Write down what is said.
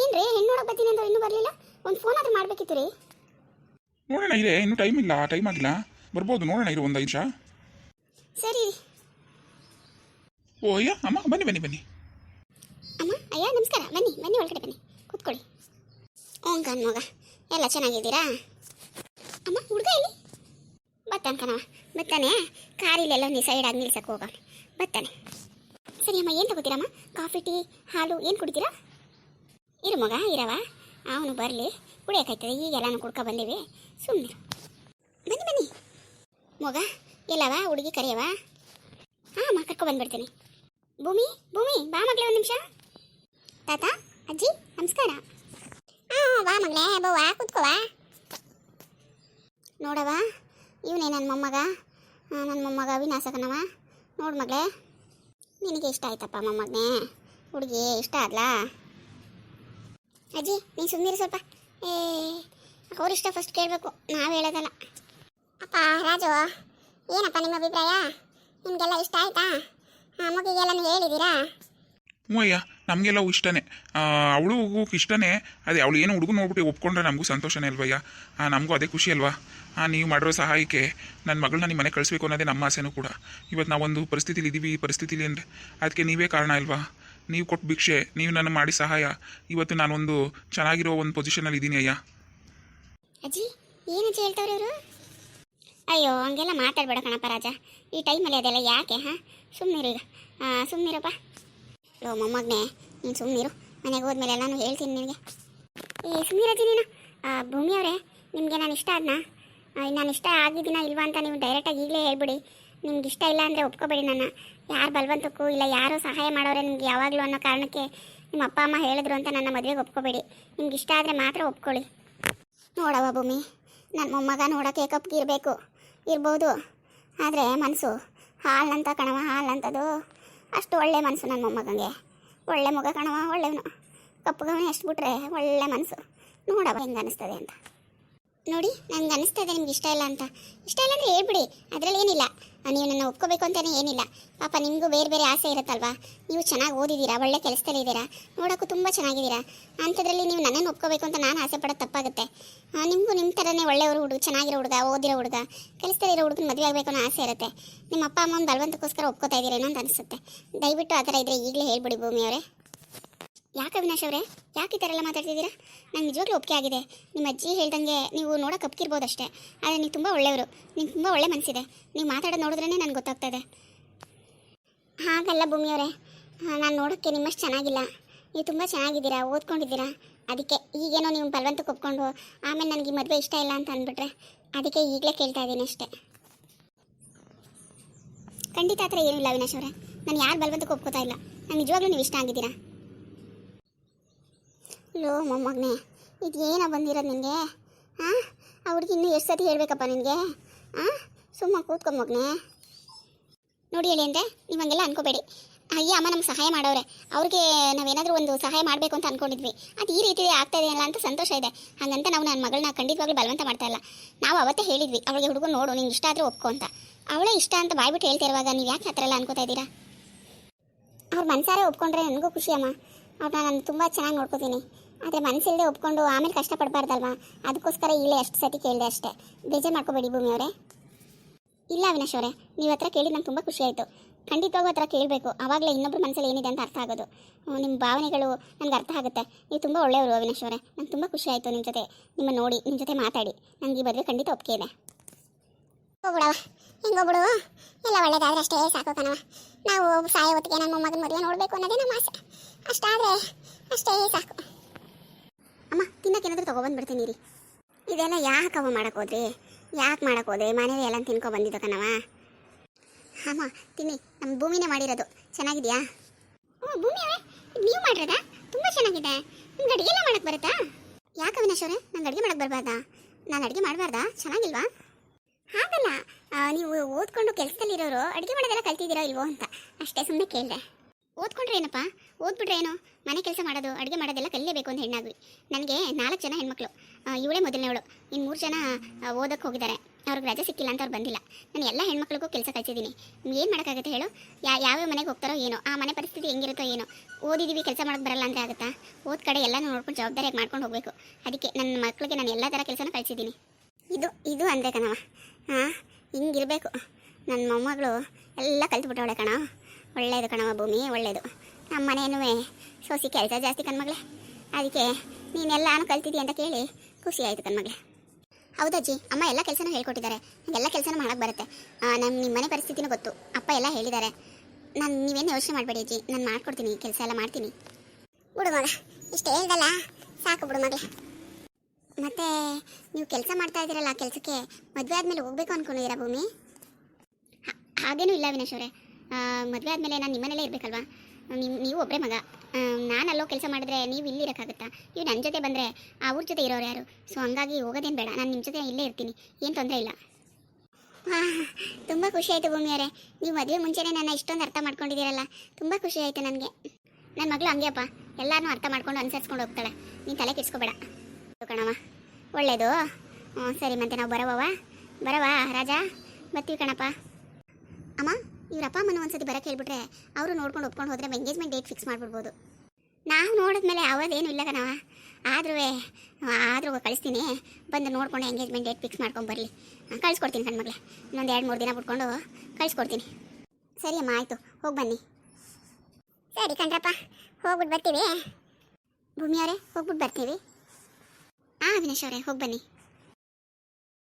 ಏನ್ರಿ? ಹೆಣ್ಣು ನೋಡಕ್ ಬರ್ತೀನಿ ಅಂದ್ರೆ ಇನ್ನೂ ಬರಲಿಲ್ಲ? ಒಂದು ಫೋನ್ ಆದ್ರೂ ಮಾಡ್ಬೇಕಿತ್ತು ರೀ. ನೋಡೋಣ ಇದೆ ಇನ್ನೂ ಟೈಮ್ ಇಲ್ಲ ಟೈಮ್ ಆಗಿಲ್ಲ. ಬರ್ಬೋದು ನೋಡೋಣ ಇರು ಒಂದು ಐದು ನಿಮಿಷ ಸರಿ ಓ ಅಯ್ಯ ಅಮ್ಮ ಬನ್ನಿ ಬನ್ನಿ ಬನ್ನಿ. ಅಮ್ಮ ಅಯ್ಯ ನಮಸ್ಕಾರ. ಬನ್ನಿ ಬನ್ನಿ ಒಳಗಡೆ ಬನ್ನಿ. ಕೂತ್ಕೊಳ್ಳಿ. ಓಂ ಕಣ್ ಮಗ. ಎಲ್ಲ ಚೆನ್ನಾಗಿದ್ದೀರಾ? ಅಮ್ಮ ಹುಡುಗ ಇಲ್ಲಿ ಬರ್ತಾನೆ ಕಣವ ಬರ್ತಾನೆ? ಕಾರಿಲೆಲ್ಲ ನೀ ಸೈಡಾಗಿ ನಿಲ್ಸಕ್ಕೆ ಹೋಗೋಣ ಬರ್ತಾನೆ. ಸರಿ ಅಮ್ಮ ಏನು ತಗೋತೀರಮ್ಮ ಕಾಫಿ ಟೀ ಹಾಲು ಏನು ಕುಡಿತೀರಾ? ಇರು ಮಗ ಇರವ ಅವನು ಬರಲಿ. ಕುಡಿಯೋಕಾಯ್ತದೆ. ಈಗೆಲ್ಲಾನು ಕುಡ್ಕೊ ಬಂದೀವಿ. ಸುಮ್ಮನೆ ಬನ್ನಿ ಬನ್ನಿ. ಮಗ, ಎಲ್ಲವ? ಹುಡುಗಿ ಕರೆಯವ? ಹಾಂ ಅಮ್ಮ ಕರ್ಕೊ ಬಂದ್ಬಿಡ್ತೀನಿ. ಭೂಮಿ ಭೂಮಿ, ಬಾ ಮಗಳೇ ಒಂದು ನಿಮಿಷ. ತಾತ, ಅಜ್ಜಿ, ನಮಸ್ಕಾರ. ಹಾಂ ಬಾ ಮಗಳೇ. ಬವ್ವ ಕೂತ್ಕೋವ ನೋಡವ ಇವನೇ ನನ್ನ ಮೊಮ್ಮಗ. ನನ್ನ ಮೊಮ್ಮಗ ವಿನಾಸಕನವ ನೋಡು ಮಗಳೇ. ನಿನಗೆ ಇಷ್ಟ ಆಯ್ತಪ್ಪ ಮೊಮ್ಮಗನೇ. ಹುಡುಗಿ ಇಷ್ಟ ಆದ್ಲಾ? ಅಜ್ಜಿ ನೀನು ಸುಮ್ಮನೆ ಸ್ವಲ್ಪ. ಏ ಅವರಿಷ್ಟ ಫಸ್ಟ್ ಕೇಳಬೇಕು ನಾವು ಹೇಳೋದಲ್ಲ. ಅಪ್ಪ ರಾಜು ಏನಪ್ಪ ನಿಮ್ಮ ಅಭಿಪ್ರಾಯ? ನಿಮಗೆಲ್ಲ ಇಷ್ಟ ಆಯ್ತಾ? ಆ ಮಗುಗೆಲ್ಲ ನೀವು ಹೇಳಿದ್ದೀರಾ ಹ್ಞೂ ಅಯ್ಯ ನಮಗೆಲ್ಲ ಇಷ್ಟನೇ ಅವಳಿಗೂ ಇಷ್ಟನೇ. ಅದೇ ಅವಳು ಏನು ಹುಡುಗ ನೋಡ್ಬಿಟ್ಟು ಒಪ್ಕೊಂಡ್ರೆ ನಮಗೂ ಸಂತೋಷನೇ ಅಲ್ವಯ್ಯ? ನಮಗೂ ಅದೇ ಖುಷಿ ಅಲ್ವಾ? ಆ, ನೀವು ಮಾಡಿರೋ ಸಹಾಯಕ್ಕೆ ನನ್ನ ಮಗಳನ್ನ ನಿಮ್ಮ ಮನೆ ಕಳಿಸ್ಬೇಕು ಅನ್ನೋದೇ ನಮ್ಮ ಆಸೆನೂ ಕೂಡ. ಇವತ್ತು ನಾವೊಂದು ಪರಿಸ್ಥಿತಿಲಿ ಇದ್ದೀವಿ ಈ ಪರಿಸ್ಥಿತಿಲಿ ಅಂದರೆ. ಅದಕ್ಕೆ ನೀವೇ ಕಾರಣ ಅಲ್ವಾ? ನೀವು ಕೊಟ್ಟು ಭಿಕ್ಷೆ ನೀವು ನನ್ನ ಮಾಡಿ ಸಹಾಯ. ಇವತ್ತು ನಾನೊಂದು ಚೆನ್ನಾಗಿರೋ ಒಂದು ಪೊಸಿಷನಲ್ಲಿ ಇದ್ದೀನಿ ಅಯ್ಯ. ಅಜ್ಜಿ ಏನಜ್ಜಿ ಹೇಳ್ತಾವ್ರೆ ಇವರು? ಅಯ್ಯೋ ಹಂಗೆಲ್ಲ ಮಾತಾಡ್ಬೇಡ ಕಣಪ್ಪ ರಾಜ. ಈ ಟೈಮಲ್ಲಿ ಅದೆಲ್ಲ ಯಾಕೆ ಹಾಂ? ಸುಮ್ಮನಿರು ಈಗ. ಸುಮ್ಮನಿರಪ್ಪ ಲೋ ಮೊಮ್ಮಗ್ನೆ ನೀನು ಸುಮ್ಮನಿರು ಮನೆಗೆ ಹೋದ್ಮೇಲೆ ನಾನು ಹೇಳ್ತೀನಿ ನಿನಗೆ. ಏ ಸುಮ್ಮನಿರಜ್ಜಿ ನೀನು. ಆ, ಭೂಮಿ ಅವರೇ ನಿಮಗೆ ನಾನು ಇಷ್ಟ ಆದ್ನಾ? ನಾನು ಇಷ್ಟ ಆಗಿದ್ದೀನ ಇಲ್ವಾ ಅಂತ ನೀವು ಡೈರೆಕ್ಟಾಗಿ ಈಗಲೇ ಹೇಳ್ಬಿಡಿ. ನಿಮ್ಗೆ ಇಷ್ಟ ಇಲ್ಲ ಅಂದರೆ ಒಪ್ಕೋಬೇಡಿ ನನ್ನ. ಯಾರು ಬಲವಂತಕ್ಕೂ ಇಲ್ಲ, ಯಾರು ಸಹಾಯ ಮಾಡೋರೆ ನಿಮ್ಗೆ ಯಾವಾಗಲೂ ಅನ್ನೋ ಕಾರಣಕ್ಕೆ ನಿಮ್ಮ ಅಪ್ಪ, ಅಮ್ಮ ಹೇಳಿದ್ರು ಅಂತ ನನ್ನ ಮದುವೆಗೆ ಒಪ್ಕೋಬೇಡಿ. ನಿಮ್ಗೆ ಇಷ್ಟ ಆದರೆ ಮಾತ್ರ ಒಪ್ಕೊಳ್ಳಿ. ನೋಡವ ಭೂಮಿ ನನ್ನ ಮೊಮ್ಮಗ ನೋಡೋಕೆ ಕಪ್ಗಿರಬೇಕು ಇರ್ಬೋದು. ಆದರೆ ಮನಸ್ಸು ಹಾಲಂತ ಕಣವ ಹಾಲಂತದು. ಅಷ್ಟು ಒಳ್ಳೆ ಮನಸ್ಸು ನನ್ನ ಮೊಮ್ಮಗಂಗೆ. ಒಳ್ಳೆ ಮಗ ಕಣವ ಒಳ್ಳೆವನು. ಕಪ್ಪಗವನೇ ಎಷ್ಟು ಬಿಟ್ರೆ ಒಳ್ಳೆ ಮನಸ್ಸು ನೋಡವ ಹೆಂಗೆ ಅನಿಸ್ತದೆ ಅಂತ. ನೋಡಿ ನನಗೆ ಅನಿಸ್ತದೆ ನಿಮ್ಗೆ ಇಷ್ಟ ಇಲ್ಲ ಅಂತ. ಇಷ್ಟ ಇಲ್ಲ ಅಂದರೆ ಹೇಳ್ಬಿಡಿ, ಅದರಲ್ಲಿ ಏನಿಲ್ಲ. ನೀವು ನನ್ನ ಒಪ್ಕೋಬೇಕು ಅಂತಲೇ ಏನಿಲ್ಲ. ಪಾಪ ನಿಮಗೂ ಬೇರೆ ಬೇರೆ ಆಸೆ ಇರುತ್ತಲ್ವಾ? ನೀವು ಚೆನ್ನಾಗಿ ಓದಿದ್ದೀರಾ, ಒಳ್ಳೆ ಕೆಲಸದಲ್ಲಿ ಇದ್ದೀರಾ? ನೋಡೋಕ್ಕೂ ತುಂಬ ಚೆನ್ನಾಗಿದ್ದೀರಾ? ಅಂಥದ್ರಲ್ಲಿ ನೀವು ನನ್ನನ್ನು ಒಪ್ಕೋಬೇಕು ಅಂತ ನಾನು ಆಸೆ ಪಡೋದು ತಪ್ಪಾಗುತ್ತೆ. ನಿಮಗೂ ನಿಮ್ಮ ಥರನೇ ಒಳ್ಳೆಯವರು ಹುಡುಗ, ಚೆನ್ನಾಗಿರೋ ಹುಡುಗ, ಓದಿರೋ ಹುಡುಗ ಕೆಲಸದಲ್ಲಿರೋ ಹುಡುಗನ ಮದುವೆ ಆಗಬೇಕು ಅನ್ನೋ ಆಸೆ ಇರುತ್ತೆ. ನಿಮ್ಮ ಅಪ್ಪ ಅಮ್ಮನ ಬಲವಂತಕ್ಕೋಸ್ಕರ ಒಪ್ಕೋತಾ ಇದ್ದೀರೇನೋ ಅಂತ ಅನಿಸುತ್ತೆ. ದಯವಿಟ್ಟು ಆ ಥರ ಇದ್ದರೆ ಈಗಲೇ ಹೇಳ್ಬಿಡಿ ಭೂಮಿ ಅವರೇ ಯಾಕೆ ಅವಿನಾಶ್ ಅವರೇ? ಯಾಕೆ ಈ ಥರ ಎಲ್ಲ ಮಾತಾಡ್ತಿದ್ದೀರಾ? ನಂಗೆ ನಿಜವಾಗ್ಲೂ ಒಪ್ಪಿಗೆ ಆಗಿದೆ. ನಿಮ್ಮ ಅಜ್ಜಿ ಹೇಳ್ದಂಗೆ ನೀವು ನೋಡೋಕೆ ಒಪ್ಕಿರ್ಬೋದಷ್ಟೇ ಆದರೆ ನೀವು ತುಂಬ ಒಳ್ಳೆಯವರು. ನಿಮ್ಗೆ ತುಂಬ ಒಳ್ಳೆ ಮನಸ್ಸಿದೆ ನೀವು ಮಾತಾಡೋದು ನೋಡಿದ್ರೇ ನನಗೆ ಗೊತ್ತಾಗ್ತಾ ಇದೆ ಹಾಗಲ್ಲ ಭೂಮಿಯವರೇ ನಾನು ನೋಡೋಕ್ಕೆ ನಿಮ್ಮಷ್ಟು ಚೆನ್ನಾಗಿಲ್ಲ. ನೀವು ತುಂಬ ಚೆನ್ನಾಗಿದ್ದೀರಾ? ಓದ್ಕೊಂಡಿದ್ದೀರಾ? ಅದಕ್ಕೆ ಈಗೇನೋ ನೀವು ಬಲವಂತಕ್ಕೆ ಒಪ್ಕೊಂಡು, ಆಮೇಲೆ ನನಗೆ ಈ ಮದುವೆ ಇಷ್ಟ ಇಲ್ಲ ಅಂತ ಅಂದ್ಬಿಟ್ರೆ ಅದಕ್ಕೆ ಈಗಲೇ ಕೇಳ್ತಾ ಇದ್ದೀನಿ ಅಷ್ಟೇ. ಖಂಡಿತ ಆ ಥರ ಏನಿಲ್ಲ ಅವಿನಾಶ್ ಅವರೇ. ನಾನು ಯಾರು ಬಲವಂತಕ್ಕೆ ಒಪ್ಕೋತಾ ಇಲ್ಲ. ನಾನು ನಿಜವಾಗ್ಲೂ ನೀವು ಇಷ್ಟ ಆಗಿದ್ದೀರಾ? ಲೋ, ಮೊಮ್ಮಗ್ನೆ, ಇದು ಏನೋ ಬಂದಿರೋದು ನಿನಗೆ? ಹಾಂ ಆ ಹುಡುಗಿ ಇನ್ನೂ ಎಷ್ಟು ಸತಿ ಹೇಳಬೇಕಪ್ಪ ನಿನಗೆ? ಹಾಂ ಸುಮ್ಮ ಕೂತ್ಕೊ ಮಗ್ನೆ ನೋಡಿ ಹೇಳಿ ಅಂದರೆ ನೀವು ಹಂಗೆಲ್ಲ ಅನ್ಕೋಬೇಡಿ. ಅಯ್ಯ, ಅಮ್ಮ ನಮ್ಗೆ ಸಹಾಯ ಮಾಡೋರೆ ಅವ್ರಿಗೆ ನಾವೇನಾದರೂ ಒಂದು ಸಹಾಯ ಮಾಡಬೇಕು ಅಂತ ಅನ್ಕೊಂಡಿದ್ವಿ. ಅದು ಈ ರೀತಿ ಆಗ್ತಾ ಇದೆಯಲ್ಲ ಅಂತ ಸಂತೋಷ ಇದೆ. ಹಾಗಂತ ನಾವು ನನ್ನ ಮಗಳನ್ನ ಖಂಡಿತವಾಗ್ಲೂ ಬಲವಂತ ಮಾಡ್ತಾ ಇಲ್ಲ. ನಾವು ಅವತ್ತೇ ಹೇಳಿದ್ವಿ, ಅವಳಿಗೆ ಹುಡುಗ ನೋಡು ನಿಂಗೆ ಇಷ್ಟ ಆದರೂ ಒಪ್ಕೊ ಅಂತ. ಅವಳೇ ಇಷ್ಟ ಅಂತ ಬಾಯ್ಬಿಟ್ಟು ಹೇಳ್ತಿರುವಾಗ ನೀವು ಯಾಕೆ ಆ ಥರ ಎಲ್ಲ ಅನ್ಕೋತಾ ಇದ್ದೀರಾ? ಅವ್ರ ಮನಸಾರೆ ಒಪ್ಕೊಂಡ್ರೆ ನನಗೂ ಖುಷಿ, ಅಮ್ಮ. ಅವ್ರನ್ನ ನಾನು ತುಂಬ ಚೆನ್ನಾಗಿ ನೋಡ್ಕೋತೀನಿ. ಆದರೆ ಮನಸ್ಸಿಲ್ಲದೆ ಒಪ್ಕೊಂಡು ಆಮೇಲೆ ಕಷ್ಟಪಡಬಾರ್ದಲ್ವಾ? ಅದಕ್ಕೋಸ್ಕರ ಇಲ್ಲೇ ಅಷ್ಟು ಸತಿ ಕೇಳಿದೆ ಅಷ್ಟೇ. ಬೇಜಾರು ಮಾಡ್ಕೋಬೇಡಿ ಭೂಮಿ ಅವರೇ. ಇಲ್ಲ ಅವಿನಾಶ್ ಅವರೇ ನೀವು ಹತ್ರ ಕೇಳಿ ನಂಗೆ ತುಂಬ ಖುಷಿ ಆಯಿತು. ಖಂಡಿತವಾಗೂ ಹತ್ರ ಕೇಳಬೇಕು. ಆವಾಗಲೇ ಇನ್ನೊಬ್ಬರ ಮನಸ್ಸಲ್ಲಿ ಏನಿದೆ ಅಂತ ಅರ್ಥ ಆಗೋದು. ನಿಮ್ಮ ಭಾವನೆಗಳು ನನಗೆ ಅರ್ಥ ಆಗುತ್ತೆ. ನೀವು ತುಂಬ ಒಳ್ಳೆಯವರು ಅವಿನಾಶ್ ಅವರೇ. ನಂಗೆ ತುಂಬ ಖುಷಿ ಆಯಿತು ನಿಮ್ಮ ಜೊತೆ. ನಿಮ್ಮ ನೋಡಿ ನಿಮ್ಮ ಜೊತೆ ಮಾತಾಡಿ. ನನಗೆ ಈ ಬದಲು ಖಂಡಿತ ಒಪ್ಪಿಗೆ ಇದೆ. ಹೋಗ್ಬಿಡವ ಹೆಂಗೋಗ್ಬಿಡು ಎಲ್ಲ ಒಳ್ಳೇದಾದ್ರೆ ಅಷ್ಟೇ, ಸಾಕು ಕಣವ ನಾವು ಸಾಯೋ ಹೊತ್ತಿಗೆ ನನ್ನ ಮೊಮ್ಮಗನ ಮದುವೆ ನೋಡಬೇಕು ಅನ್ನೋದೇ ನಮ್ಮ ಆಸೆ. ಅಷ್ಟಾದರೆ ಅಷ್ಟೇ ಸಾಕು. ಅಮ್ಮ, ತಿನ್ನಕ್ಕೆ ಏನಾದರೂ ತೊಗೊಬಂದ್ಬಿಡ್ತೀನಿ ರೀ ಇದೆಲ್ಲ ಯಾಕೆ ಅವ ಮಾಡಕ್ಕೆ ಹೋದ್ರಿ? ಯಾಕೆ ಮಾಡಕ್ಕೆ ಹೋದ್ರಿ ಮನೇಲಿ ಎಲ್ಲ ತಿನ್ಕೊ ಬಂದಿದ್ದ ಕಣವ ಅಮ್ಮ, ತಿನ್ನಿ. ನಮ್ಮ ಭೂಮಿನೇ ಮಾಡಿರೋದು. ಚೆನ್ನಾಗಿದೆಯಾ? ಓ ಭೂಮಿ ನೀವು ಮಾಡಿರೋದಾ? ತುಂಬ ಚೆನ್ನಾಗಿದೆ. ನಿಮ್ಗೆ ಅಡುಗೆ ಎಲ್ಲ ಮಾಡಕ್ಕೆ ಬರುತ್ತಾ? ಯಾಕೆ ಅವಿನಾಶ್ ಅವರೇ? ನಂಗೆ ಅಡುಗೆ ಮಾಡಕ್ಕೆ ಬರಬಾರ್ದಾ? ನಾನು ಅಡುಗೆ ಮಾಡಬಾರ್ದಾ? ಚೆನ್ನಾಗಿಲ್ವಾ? ಹಾಗಲ್ಲ. ನೀವು ಓದ್ಕೊಂಡು ಕೆಲಸದಲ್ಲಿರೋರು ಅಡುಗೆ ಮಾಡೋದೆಲ್ಲ ಕಲ್ತಿದ್ದೀರೋ ಇಲ್ವೋ ಅಂತ. ಅಷ್ಟೇ ಸುಮ್ಮನೆ ಕೇಳಿದೆ. ಓದ್ಕೊಂಡ್ರೆ ಏನಪ್ಪ? ಓದ್ಬಿಟ್ರೆ ಏನು? ಮನೆ ಕೆಲಸ ಮಾಡೋದು, ಅಡುಗೆ ಮಾಡೋದೆಲ್ಲ ಕಲಿಯಬೇಕು ಅಂತ ಹೆಣ್ಣಾಗ್ವಿ ನನಗೆ ನಾಲ್ಕು ಜನ ಹೆಣ್ಮಕ್ಳು. ಇವಳೇ ಮೊದಲನೇವಳು. ಇನ್ನು ಮೂರು ಜನ ಓದಕ್ಕೆ ಹೋಗಿದ್ದಾರೆ. ಅವ್ರಿಗೆ ರಜೆ ಸಿಕ್ಕಿಲ್ಲ ಅಂತ ಅವ್ರು ಬಂದಿಲ್ಲ. ನಾನು ಎಲ್ಲ ಹೆಣ್ಮಕ್ಳಿಗೂ ಕೆಲಸ ಕಲ್ಸಿದ್ದೀನಿ. ಏನು ಮಾಡೋಕ್ಕಾಗುತ್ತೆ ಹೇಳು? ಯಾ, ಯಾವ ಮನೆಗೆ ಹೋಗ್ತಾರೋ ಏನೋ, ಆ ಮನೆ ಪರಿಸ್ಥಿತಿ ಹೆಂಗಿರುತ್ತೋ ಏನೋ. ಓದಿದ್ದೀವಿ ಕೆಲಸ ಮಾಡೋಕ್ಕೆ ಬರಲ್ಲ ಅಂದರೆ ಆಗುತ್ತಾ? ಓದ್ ಕಡೆ ಎಲ್ಲನೂ ನೋಡ್ಕೊಂಡು ಜವಾಬ್ದಾರಿಯಾಗಿ ಮಾಡ್ಕೊಂಡು ಹೋಗಬೇಕು. ಅದಕ್ಕೆ ನನ್ನ ಮಕ್ಕಳಿಗೆ ನಾನು ಎಲ್ಲ ಥರ ಕೆಲಸನೂ ಕಲಿಸಿದ್ದೀನಿ. ಇದು ಇದು ಅಂದೆ ಕಣವ ಹಾಂ ಹಿಂಗಿರಬೇಕು. ನನ್ನ ಮೊಮ್ಮಗಳು ಎಲ್ಲ ಕಲ್ತ್ಬಿಟ್ಟವಳೆ ಕಣ. ಒಳ್ಳೇದು ಕಣವ ಭೂಮಿ ಒಳ್ಳೆಯದು ನಮ್ಮ ಮನೇನೂ ಸೋಸಿ ಕೆಲಸ ಜಾಸ್ತಿ ಕಣ್ಮಗಳೇ. ಅದಕ್ಕೆ ನೀನೆಲ್ಲಾನು ಕಲ್ತಿದ್ದಿ ಅಂತ ಕೇಳಿ ಖುಷಿ ಆಯಿತು ಕಣ್ಮಗಳೇ. ಹೌದಜ್ಜಿ ಅಮ್ಮ ಎಲ್ಲ ಕೆಲಸನೂ ಹೇಳ್ಕೊಟ್ಟಿದ್ದಾರೆ. ಎಲ್ಲ ಕೆಲಸನೂ ಮಾಡೋಕ್ಕೆ ಬರುತ್ತೆ. ನಮ್ಮ ನಿಮ್ಮ ಮನೆ ಪರಿಸ್ಥಿತಿನೂ ಗೊತ್ತು. ಅಪ್ಪ ಎಲ್ಲ ಹೇಳಿದ್ದಾರೆ. ನಾನು ನೀವೇನು ಯೋಚನೆ ಮಾಡಬೇಡಿ ಅಜ್ಜಿ. ನಾನು ಮಾಡ್ಕೊಡ್ತೀನಿ, ಕೆಲಸ ಎಲ್ಲ ಮಾಡ್ತೀನಿ. ಬಿಡು ಮಗ, ಇಷ್ಟು ಹೇಳ್ದಲ್ಲ. ಸಾಕು ಬಿಡು ಮಗಳೇ. ಮತ್ತೆ ನೀವು ಕೆಲಸ ಮಾಡ್ತಾ ಇದ್ದೀರಲ್ಲ ಕೆಲಸಕ್ಕೆ, ಮದುವೆ ಆದಮೇಲೆ ಹೋಗ್ಬೇಕು ಅನ್ಕೊಂಡಿದ್ದೀರಾ ಭೂಮಿ? ಹಾಗೇನೂ ಇಲ್ಲ ವಿನೇಶ್ ಅವರೇ. ಮದುವೆ ಆದಮೇಲೆ ನಾನು ನಿಮ್ಮನೇಲೇ ಇರಬೇಕಲ್ವಾ? ನೀವು ನೀವು ಒಬ್ಬರೇ ಮಗ. ನಾನು ಅಲ್ಲೋ ಕೆಲಸ ಮಾಡಿದ್ರೆ ನೀವು ಇಲ್ಲಿ ಇರೋಕ್ಕಾಗುತ್ತಾ? ನೀವು ನನ್ನ ಜೊತೆ ಬಂದರೆ ಅವ್ರ ಜೊತೆ ಇರೋರು ಯಾರು? ಸೊ ಹಂಗಾಗಿ ಹೋಗೋದೇನು ಬೇಡ. ನಾನು ನಿಮ್ಮ ಜೊತೆ ಇಲ್ಲೇ ಇರ್ತೀನಿ. ಏನು ತೊಂದರೆ ಇಲ್ಲ. ತುಂಬ ಖುಷಿ ಆಯಿತು ಭೂಮಿಯವರೇ ನೀವು ಮದುವೆ ಮುಂಚೆನೇ ನನ್ನ ಇಷ್ಟೊಂದು ಅರ್ಥ ಮಾಡ್ಕೊಂಡಿದ್ದೀರಲ್ಲ. ತುಂಬ ಖುಷಿ ಆಯಿತು ನನಗೆ. ನನ್ನ ಮಗಳು ಹಂಗೆಪ್ಪ. ಎಲ್ಲರೂ ಅರ್ಥ ಮಾಡ್ಕೊಂಡು ಅನುಸರಿಸ್ಕೊಂಡು ಹೋಗ್ತಾಳೆ. ನೀನು ತಲೆ ಕೆಡ್ಸ್ಕೊಬೇಡ. ಕಣವ ಒಳ್ಳೇದು. ಹ್ಞೂ ಸರಿ ಮತ್ತೆ ನಾವು ಬರವವ. ಬರವಾ ರಾಜ. ಬರ್ತೀವಿ ಕಣಪ್ಪ. ಅಮ್ಮ? ಇವ್ರ ಅಪ್ಪ ಅಮ್ಮನ ಒಂದ್ಸತಿ ಬರಕ್ಕೆ ಹೇಳ್ಬಿಟ್ರೆ ಅವರು ನೋಡ್ಕೊಂಡು ಒಪ್ಕೊಂಡು ಹೋದ್ರೆ ಎಂಗೇಜ್ಮೆಂಟ್ ಡೇಟ್ ಫಿಕ್ಸ್ ಮಾಡ್ಬಿಡ್ಬೋದು. ನಾವು ನೋಡಿದ್ಮೇಲೆ ಅವದೇನು ಇಲ್ಲ ಕಣವ ಆದ್ರೂ ಆದರೂ ಕಳಿಸ್ತೀನಿ. ಬಂದು ನೋಡ್ಕೊಂಡು ಎಂಗೇಜ್ಮೆಂಟ್ ಡೇಟ್ ಫಿಕ್ಸ್ ಮಾಡ್ಕೊಂಡು ಬರಲಿ. ಕಳಿಸ್ಕೊಡ್ತೀನಿ ಕಣ್ಮಗ್ಳೆ ಇನ್ನೊಂದು ಎರಡು ಮೂರು ದಿನ ಬಿಟ್ಕೊಂಡು ಕಳಿಸ್ಕೊಡ್ತೀನಿ. ಸರಿ ಅಮ್ಮ, ಆಯಿತು. ಹೋಗಿ ಬನ್ನಿ. ಸರಿ ಕಣ್ರಪ್ಪ. ಹೋಗ್ಬಿಟ್ಟು ಬರ್ತೀವಿ. ಭೂಮಿಯವರೇ ಹೋಗ್ಬಿಟ್ಟು ಬರ್ತೀವಿ. ಹಾಂ ವಿನೇಶ್ ಅವರೇ, ಹೋಗಿ ಬನ್ನಿ.